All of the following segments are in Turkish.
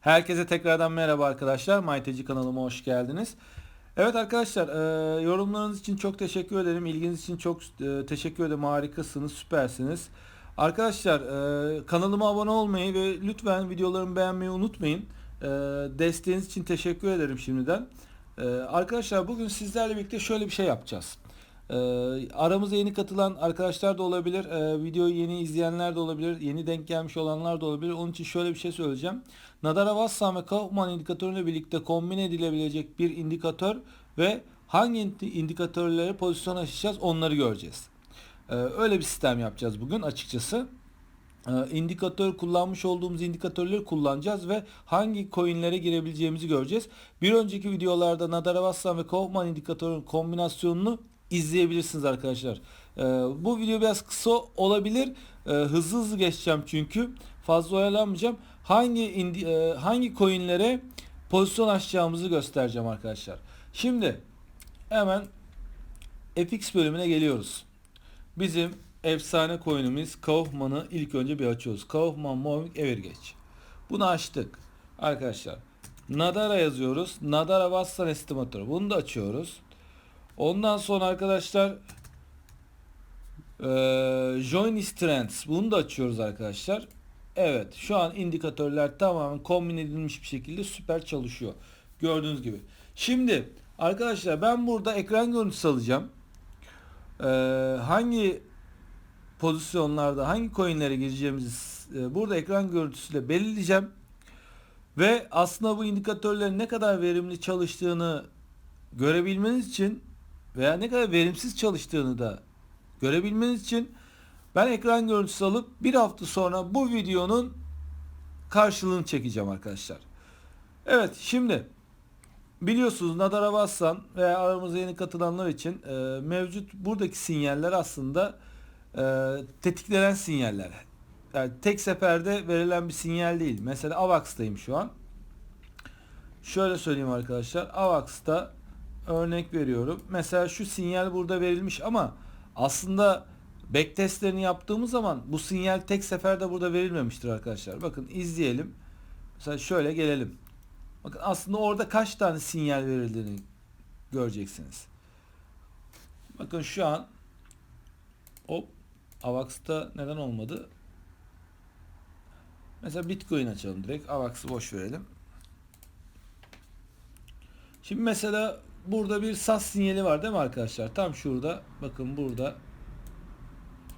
Herkese tekrardan merhaba arkadaşlar. MyTeci kanalıma hoş geldiniz. Evet arkadaşlar e, yorumlarınız için çok teşekkür ederim. İlginiz için çok e, teşekkür ederim. Harikasınız, süpersiniz. Arkadaşlar e, kanalıma abone olmayı ve lütfen videolarımı beğenmeyi unutmayın. E, desteğiniz için teşekkür ederim şimdiden. E, arkadaşlar bugün sizlerle birlikte şöyle bir şey yapacağız. E, aramıza yeni katılan arkadaşlar da olabilir. E, videoyu yeni izleyenler de olabilir. Yeni denk gelmiş olanlar da olabilir. Onun için şöyle bir şey söyleyeceğim. Nadara Wassan ve Kaufman indikatörüyle birlikte kombine edilebilecek bir indikatör ve hangi indikatörlere pozisyon açacağız onları göreceğiz. Ee, öyle bir sistem yapacağız bugün açıkçası. İndikatör kullanmış olduğumuz indikatörleri kullanacağız ve hangi coinlere girebileceğimizi göreceğiz. Bir önceki videolarda Nadara Wassan ve Kaufman indikatörün kombinasyonunu izleyebilirsiniz arkadaşlar. Ee, bu video biraz kısa olabilir. Ee, hızlı hızlı geçeceğim çünkü. Fazla oyalanmayacağım. Hangi indi, e, hangi coinlere pozisyon açacağımızı göstereceğim arkadaşlar. Şimdi hemen FX bölümüne geliyoruz. Bizim efsane coin'imiz Kaufman'ı ilk önce bir açıyoruz. Kaufman Moving Average. Bunu açtık. Arkadaşlar Nadara yazıyoruz. Nadara Watson Estimator. Bunu da açıyoruz. Ondan sonra arkadaşlar ee, Join Trends. Bunu da açıyoruz arkadaşlar. Evet şu an indikatörler tamamen kombin edilmiş bir şekilde süper çalışıyor. Gördüğünüz gibi. Şimdi arkadaşlar ben burada ekran görüntüsü alacağım. Ee, hangi pozisyonlarda hangi coinlere gireceğimizi e, burada ekran görüntüsüyle belirleyeceğim. Ve aslında bu indikatörlerin ne kadar verimli çalıştığını görebilmeniz için veya ne kadar verimsiz çalıştığını da görebilmeniz için ben ekran görüntüsü alıp bir hafta sonra bu videonun karşılığını çekeceğim arkadaşlar. Evet şimdi biliyorsunuz Nadara Vassan veya aramıza yeni katılanlar için e, mevcut buradaki sinyaller aslında e, tetiklenen sinyaller. Yani tek seferde verilen bir sinyal değil. Mesela AVAX'tayım şu an. Şöyle söyleyeyim arkadaşlar. AVAX'ta örnek veriyorum. Mesela şu sinyal burada verilmiş ama aslında backtestlerini yaptığımız zaman bu sinyal tek seferde burada verilmemiştir arkadaşlar. Bakın izleyelim. Mesela şöyle gelelim. Bakın aslında orada kaç tane sinyal verildiğini göreceksiniz. Bakın şu an hop Avax'ta neden olmadı? Mesela Bitcoin açalım direkt. Avax'ı boş verelim. Şimdi mesela burada bir SAS sinyali var değil mi arkadaşlar? Tam şurada. Bakın burada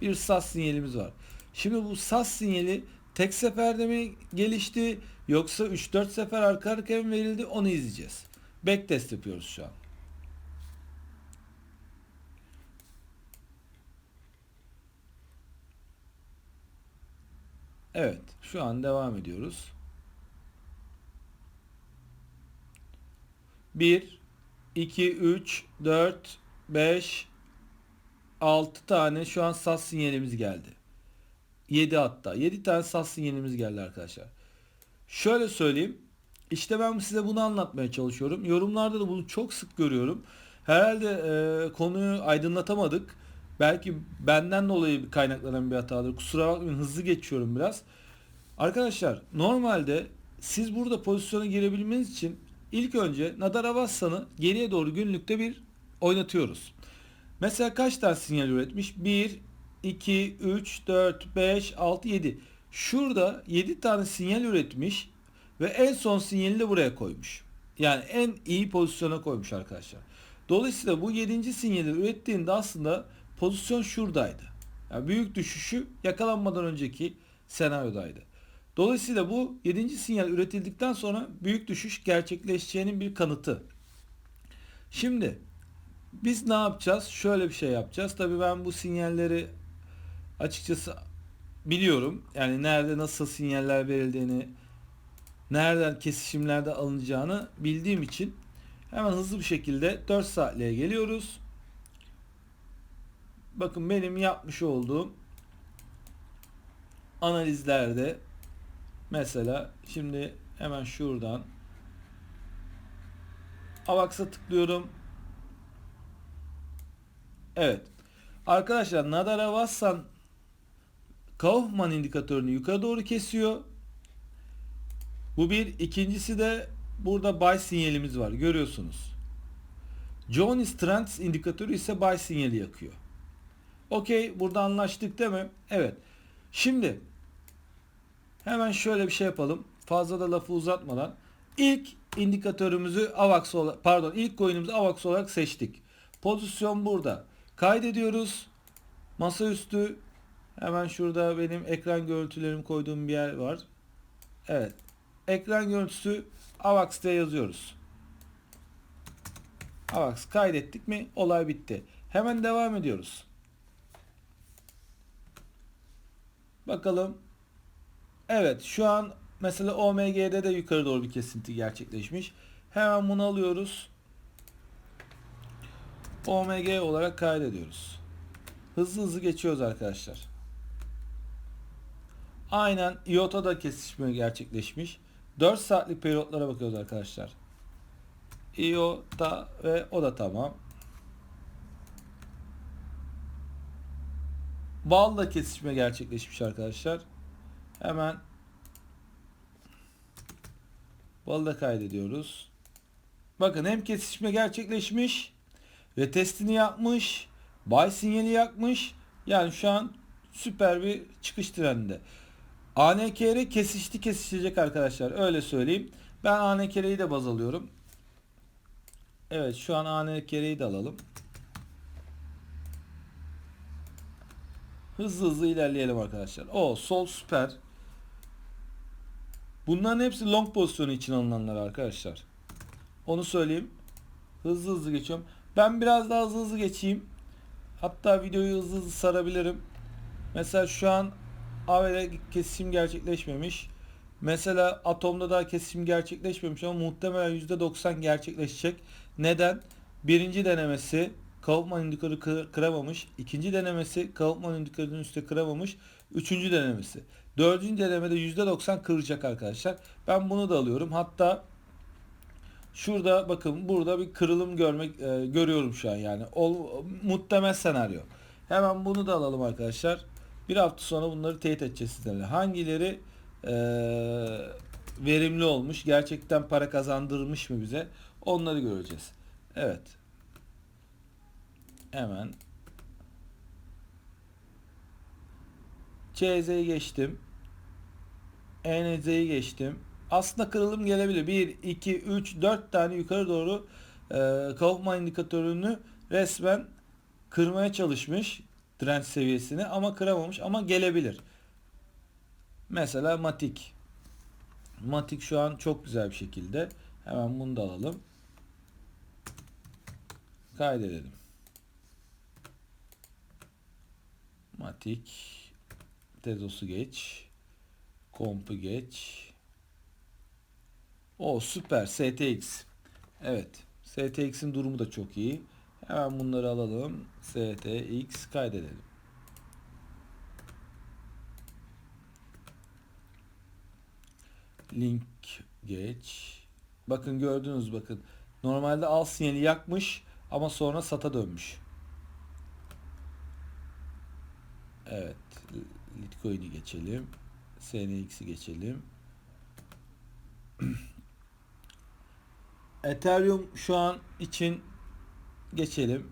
bir SAS sinyalimiz var. Şimdi bu SAS sinyali tek seferde mi gelişti yoksa 3-4 sefer arka arkaya mı verildi onu izleyeceğiz. Backtest yapıyoruz şu an. Evet şu an devam ediyoruz. 1 2 3 4 5 6 tane şu an SAS sinyalimiz geldi. 7 hatta. 7 tane SAS sinyalimiz geldi arkadaşlar. Şöyle söyleyeyim. İşte ben size bunu anlatmaya çalışıyorum. Yorumlarda da bunu çok sık görüyorum. Herhalde e, konuyu aydınlatamadık. Belki benden dolayı kaynaklanan bir hatadır. Kusura bakmayın hızlı geçiyorum biraz. Arkadaşlar normalde siz burada pozisyona girebilmeniz için ilk önce Nadar Avassa'nı geriye doğru günlükte bir oynatıyoruz. Mesela kaç tane sinyal üretmiş? 1, 2, 3, 4, 5, 6, 7. Şurada 7 tane sinyal üretmiş ve en son sinyali de buraya koymuş. Yani en iyi pozisyona koymuş arkadaşlar. Dolayısıyla bu 7. sinyali ürettiğinde aslında pozisyon şuradaydı. Yani büyük düşüşü yakalanmadan önceki senaryodaydı. Dolayısıyla bu 7. sinyal üretildikten sonra büyük düşüş gerçekleşeceğinin bir kanıtı. Şimdi biz ne yapacağız? Şöyle bir şey yapacağız. Tabii ben bu sinyalleri açıkçası biliyorum. Yani nerede nasıl sinyaller verildiğini, nereden kesişimlerde alınacağını bildiğim için hemen hızlı bir şekilde 4 saatliğe geliyoruz. Bakın benim yapmış olduğum analizlerde mesela şimdi hemen şuradan Avax'a tıklıyorum. Evet. Arkadaşlar Nadara Vassan Kaufman indikatörünü yukarı doğru kesiyor. Bu bir. İkincisi de burada buy sinyalimiz var. Görüyorsunuz. Johnny's Trends indikatörü ise buy sinyali yakıyor. Okey. Burada anlaştık değil mi? Evet. Şimdi hemen şöyle bir şey yapalım. Fazla da lafı uzatmadan. İlk indikatörümüzü AVAX olarak pardon ilk coin'imizi AVAX olarak seçtik. Pozisyon burada. Kaydediyoruz. Masaüstü hemen şurada benim ekran görüntülerimi koyduğum bir yer var. Evet. Ekran görüntüsü AVAX diye yazıyoruz. AVAX kaydettik mi olay bitti. Hemen devam ediyoruz. Bakalım. Evet şu an mesela OMG'de de yukarı doğru bir kesinti gerçekleşmiş. Hemen bunu alıyoruz. OMG olarak kaydediyoruz. Hızlı hızlı geçiyoruz arkadaşlar. Aynen IOTA da kesişme gerçekleşmiş. 4 saatlik periyotlara bakıyoruz arkadaşlar. IOTA ve o da tamam. Bal da kesişme gerçekleşmiş arkadaşlar. Hemen balı da kaydediyoruz. Bakın hem kesişme gerçekleşmiş ve testini yapmış. Buy sinyali yakmış. Yani şu an süper bir çıkış trendinde. ANKR kesişti kesişecek arkadaşlar. Öyle söyleyeyim. Ben ANKR'yi de baz alıyorum. Evet şu an ANKR'yi de alalım. Hızlı hızlı ilerleyelim arkadaşlar. O sol süper. Bunların hepsi long pozisyonu için alınanlar arkadaşlar. Onu söyleyeyim. Hızlı hızlı geçiyorum. Ben biraz daha hızlı hızlı geçeyim. Hatta videoyu hızlı hızlı sarabilirim. Mesela şu an AV'de kesişim gerçekleşmemiş. Mesela Atom'da daha kesişim gerçekleşmemiş ama muhtemelen %90 gerçekleşecek. Neden? Birinci denemesi Kaufman indikatörü kır, kıramamış. İkinci denemesi Kaufman indikatörünün üstüne kıramamış. Üçüncü denemesi. Dördüncü denemede %90 kıracak arkadaşlar. Ben bunu da alıyorum. Hatta şurada bakın burada bir kırılım görmek e, görüyorum şu an yani. O muhtemel senaryo. Hemen bunu da alalım arkadaşlar. Bir hafta sonra bunları teyit edeceğiz sizlerle. Hangileri e, verimli olmuş, gerçekten para kazandırmış mı bize? Onları göreceğiz. Evet. Hemen CZ'yi geçtim. ENZ'yi geçtim. Aslında kırılım gelebilir. 1, 2, 3, 4 tane yukarı doğru e, Kaufman indikatörünü resmen kırmaya çalışmış trend seviyesini ama kıramamış ama gelebilir. Mesela Matik. Matik şu an çok güzel bir şekilde. Hemen bunu da alalım. Kaydedelim. Matik. Tezos'u geç. Komp'u geç. O süper. STX. Evet. STX'in durumu da çok iyi. Hemen bunları alalım. STX kaydedelim. Link geç. Bakın gördünüz bakın. Normalde al sinyali yakmış ama sonra sata dönmüş. Evet. Litecoin'i geçelim. SNX'i geçelim. Ethereum şu an için geçelim.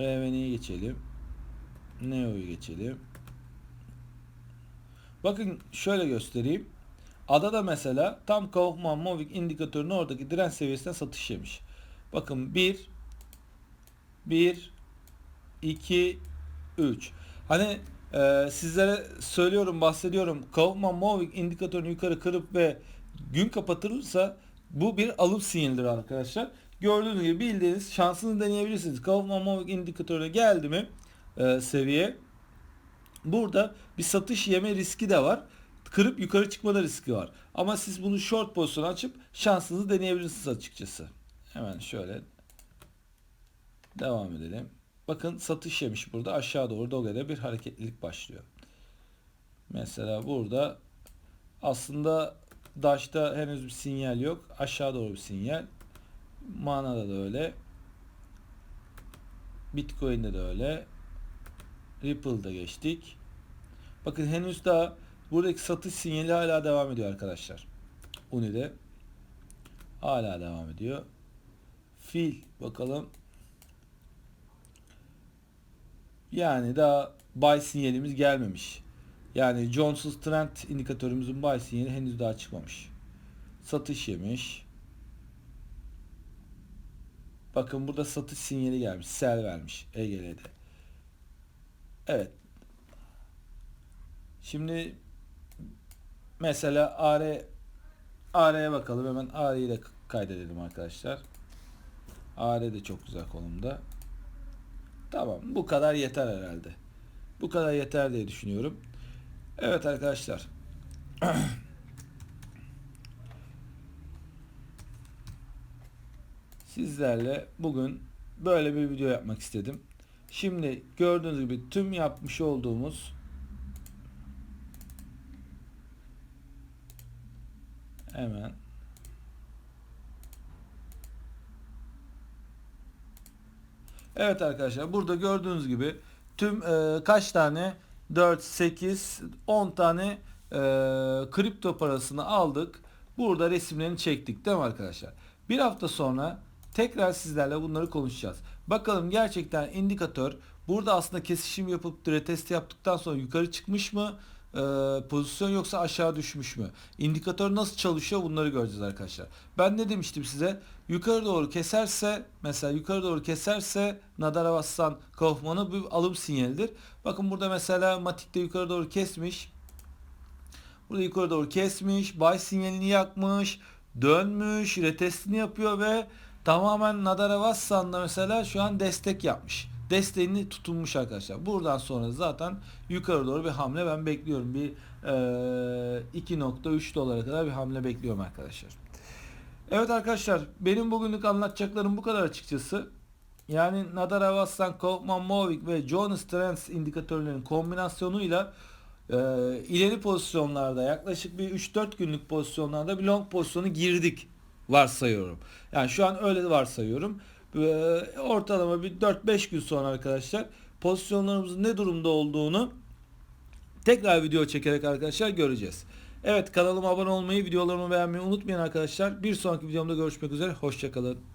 RVN'yi geçelim. Neo'yu geçelim. Bakın şöyle göstereyim. Ada da mesela tam Kaufman Mavic indikatörünün oradaki direnç seviyesinden satış yemiş. Bakın 1 1 2 3. Hani e, sizlere söylüyorum, bahsediyorum. Kaufman Mavic indikatörünü yukarı kırıp ve gün kapatılırsa bu bir alım sinyalidir arkadaşlar. Gördüğünüz gibi bildiğiniz şansını deneyebilirsiniz. Kaufman Mavic indikatörüne geldi mi e, seviye burada bir satış yeme riski de var. Kırıp yukarı çıkmada riski var. Ama siz bunu short pozisyon açıp şansınızı deneyebilirsiniz açıkçası. Hemen şöyle devam edelim. Bakın satış yemiş burada. Aşağı doğru Doge'de bir hareketlilik başlıyor. Mesela burada aslında Dash'ta henüz bir sinyal yok. Aşağı doğru bir sinyal. Mana'da da öyle. Bitcoin'de de öyle. Ripple'da geçtik. Bakın henüz daha Buradaki satış sinyali hala devam ediyor arkadaşlar. Uni'de hala devam ediyor. Fil bakalım. Yani daha buy sinyalimiz gelmemiş. Yani Johnson Trend indikatörümüzün buy sinyali henüz daha çıkmamış. Satış yemiş. Bakın burada satış sinyali gelmiş. Sell vermiş EGL'de. Evet. Şimdi mesela AR AR'ye bakalım. Hemen AR'yi de kaydedelim arkadaşlar. AR de çok güzel konumda. Tamam. Bu kadar yeter herhalde. Bu kadar yeter diye düşünüyorum. Evet arkadaşlar. Sizlerle bugün böyle bir video yapmak istedim. Şimdi gördüğünüz gibi tüm yapmış olduğumuz hemen Evet arkadaşlar burada gördüğünüz gibi tüm e, kaç tane 4, 8, 10 tane e, kripto parasını aldık. Burada resimlerini çektik değil mi arkadaşlar? Bir hafta sonra tekrar sizlerle bunları konuşacağız. Bakalım gerçekten indikatör burada aslında kesişim yapıp retest yaptıktan sonra yukarı çıkmış mı? E, pozisyon yoksa aşağı düşmüş mü? İndikatör nasıl çalışıyor bunları göreceğiz arkadaşlar. Ben ne demiştim size? Yukarı doğru keserse mesela yukarı doğru keserse Nadara Vassan Kaufman'ı bir alım sinyalidir. Bakın burada mesela Matik'te yukarı doğru kesmiş. Burada yukarı doğru kesmiş. Buy sinyalini yakmış. Dönmüş. Retestini yapıyor ve tamamen Nadara Vassan'da mesela şu an destek yapmış desteğini tutunmuş arkadaşlar. Buradan sonra zaten yukarı doğru bir hamle ben bekliyorum. Bir e, 2.3 dolara kadar bir hamle bekliyorum arkadaşlar. Evet arkadaşlar benim bugünlük anlatacaklarım bu kadar açıkçası. Yani Nadar Avassan, Kaufman Movic ve Jonas Trends indikatörlerinin kombinasyonuyla e, ileri pozisyonlarda yaklaşık bir 3-4 günlük pozisyonlarda bir long pozisyonu girdik varsayıyorum. Yani şu an öyle varsayıyorum. Ee, ortalama bir 4-5 gün sonra arkadaşlar pozisyonlarımızın ne durumda olduğunu tekrar video çekerek arkadaşlar göreceğiz. Evet kanalıma abone olmayı, videolarımı beğenmeyi unutmayın arkadaşlar. Bir sonraki videomda görüşmek üzere. Hoşçakalın.